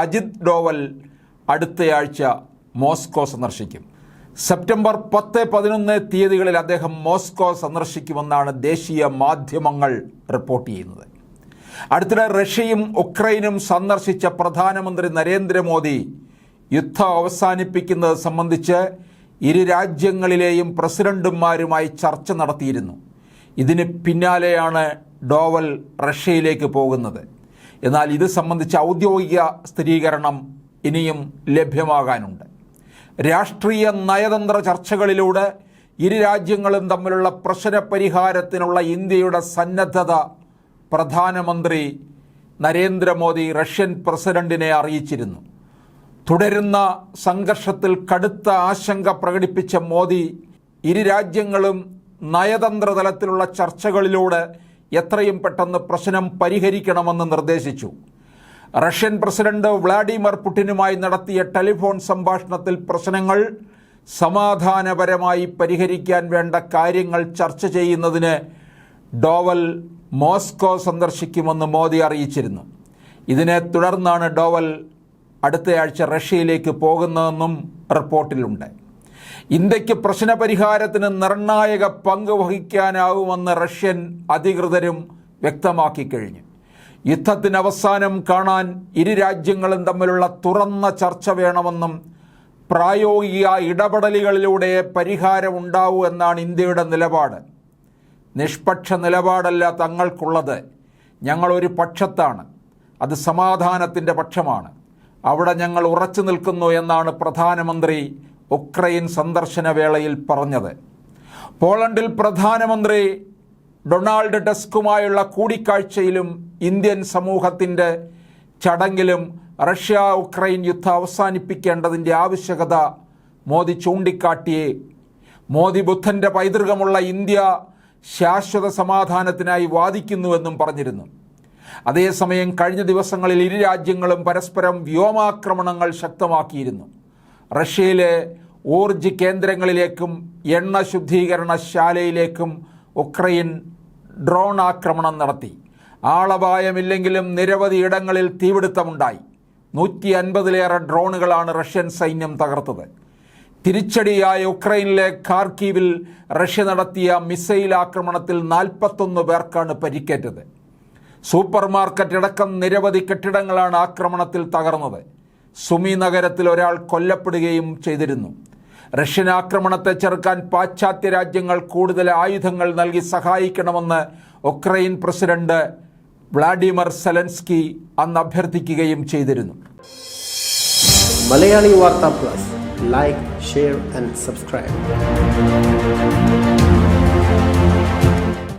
അജിത് ഡോവൽ അടുത്തയാഴ്ച മോസ്കോ സന്ദർശിക്കും. സെപ്റ്റംബർ പത്ത് പതിനൊന്ന് തീയതികളിൽ അദ്ദേഹം മോസ്കോ സന്ദർശിക്കുമെന്നാണ് ദേശീയ മാധ്യമങ്ങൾ റിപ്പോർട്ട് ചെയ്യുന്നത്. അടുത്തിടെ റഷ്യയും ഉക്രൈനും സന്ദർശിച്ച പ്രധാനമന്ത്രി നരേന്ദ്രമോദി യുദ്ധം അവസാനിപ്പിക്കുന്നത് സംബന്ധിച്ച് ഇരു രാജ്യങ്ങളിലെയും പ്രസിഡന്റുമാരുമായി ചർച്ച നടത്തിയിരുന്നു. ഇതിന് പിന്നാലെയാണ് ഡോവൽ റഷ്യയിലേക്ക് പോകുന്നത്. എന്നാൽ ഇത് സംബന്ധിച്ച ഔദ്യോഗിക സ്ഥിരീകരണം ഇനിയും ലഭ്യമാകാനുണ്ട്. രാഷ്ട്രീയ നയതന്ത്ര ചർച്ചകളിലൂടെ ഇരു രാജ്യങ്ങളും തമ്മിലുള്ള പ്രശ്നപരിഹാരത്തിനുള്ള ഇന്ത്യയുടെ സന്നദ്ധത പ്രധാനമന്ത്രി നരേന്ദ്രമോദി റഷ്യൻ പ്രസിഡന്റിനെ അറിയിച്ചിരുന്നു. തുടരുന്ന സംഘർഷത്തിൽ കടുത്ത ആശങ്ക പ്രകടിപ്പിച്ച മോദി ഇരു രാജ്യങ്ങളും നയതന്ത്ര തലത്തിലുള്ള ചർച്ചകളിലൂടെ എത്രയും പെട്ടെന്ന് പ്രശ്നം പരിഹരിക്കണമെന്ന് നിർദ്ദേശിച്ചു. റഷ്യൻ പ്രസിഡന്റ് വ്ളാഡിമിർ പുടിനുമായി നടത്തിയ ടെലിഫോൺ സംഭാഷണത്തിൽ പ്രശ്നങ്ങൾ സമാധാനപരമായി പരിഹരിക്കാൻ വേണ്ട കാര്യങ്ങൾ ചർച്ച ചെയ്യുന്നതിന് ഡോവൽ മോസ്കോ സന്ദർശിക്കുമെന്ന് മോദി അറിയിച്ചിരുന്നു. ഇതിനെ തുടർന്നാണ് ഡോവൽ അടുത്തയാഴ്ച റഷ്യയിലേക്ക് പോകുന്നതെന്നും റിപ്പോർട്ടിലുണ്ട്. ഇന്ത്യയ്ക്ക് പ്രശ്നപരിഹാരത്തിന് നിർണായക പങ്ക് വഹിക്കാനാവുമെന്ന് റഷ്യൻ അധികൃതരും വ്യക്തമാക്കി കഴിഞ്ഞു. യുദ്ധത്തിന് അവസാനം കാണാൻ ഇരു രാജ്യങ്ങളും തമ്മിലുള്ള തുറന്ന ചർച്ച വേണമെന്നും പ്രായോഗിക ഇടപെടലുകളിലൂടെ പരിഹാരം ഉണ്ടാവൂ എന്നാണ് ഇന്ത്യയുടെ നിലപാട്. നിഷ്പക്ഷ നിലപാടല്ല തങ്ങൾക്കുള്ളത്. ഞങ്ങളൊരു പക്ഷത്താണ്. അത് സമാധാനത്തിന്റെ പക്ഷമാണ്. അവിടെ ഞങ്ങൾ ഉറച്ചു നിൽക്കുന്നു എന്നാണ് പ്രധാനമന്ത്രി ഉക്രൈൻ സന്ദർശന വേളയിൽ പറഞ്ഞത്. പോളണ്ടിൽ പ്രധാനമന്ത്രി ഡൊണാൾഡ് ഡസ്കുമായുള്ള കൂടിക്കാഴ്ചയിലും ഇന്ത്യൻ സമൂഹത്തിന്റെ ചടങ്ങിലും റഷ്യ ഉക്രൈൻ യുദ്ധം അവസാനിപ്പിക്കേണ്ടതിന്റെ ആവശ്യകത മോദി ചൂണ്ടിക്കാട്ടിയേ. മോദി ബുദ്ധന്റെ പൈതൃകമുള്ള ഇന്ത്യ ശാശ്വത സമാധാനത്തിനായി വാദിക്കുന്നുവെന്നും പറഞ്ഞിരുന്നു. അതേസമയം കഴിഞ്ഞ ദിവസങ്ങളിൽ ഇരു രാജ്യങ്ങളും പരസ്പരം വ്യോമാക്രമണങ്ങൾ ശക്തമാക്കിയിരുന്നു. റഷ്യയിലെ ഊർജ കേന്ദ്രങ്ങളിലേക്കും എണ്ണ ശുദ്ധീകരണശാലയിലേക്കും ഉക്രൈൻ ഡ്രോൺ ആക്രമണം നടത്തി. ആളപായമില്ലെങ്കിലും നിരവധി ഇടങ്ങളിൽ തീപിടുത്തമുണ്ടായി. നൂറ്റി അൻപതിലേറെ ഡ്രോണുകളാണ് റഷ്യൻ സൈന്യം തകർത്തത്. തിരിച്ചടിയായ ഉക്രൈനിലെ ഖാർക്കീവിൽ റഷ്യ നടത്തിയ മിസൈൽ ആക്രമണത്തിൽ നാൽപ്പത്തൊന്ന് പേർക്കാണ് പരിക്കേറ്റത്. സൂപ്പർ മാർക്കറ്റ് അടക്കം നിരവധി കെട്ടിടങ്ങളാണ് ആക്രമണത്തിൽ തകർന്നത്. സുമി നഗരത്തിൽ ഒരാൾ കൊല്ലപ്പെടുകയും ചെയ്തിരുന്നു. റഷ്യൻ ആക്രമണത്തെ ചെറുക്കാൻ പാശ്ചാത്യ രാജ്യങ്ങൾ കൂടുതൽ ആയുധങ്ങൾ നൽകി സഹായിക്കണമെന്ന് ഉക്രൈൻ പ്രസിഡന്റ് വ്ളാഡിമിർ സെലൻസ്കി അന്ന് അഭ്യർത്ഥിക്കുകയും ചെയ്തിരുന്നു. Malayali Vartha plus. Like share and subscribe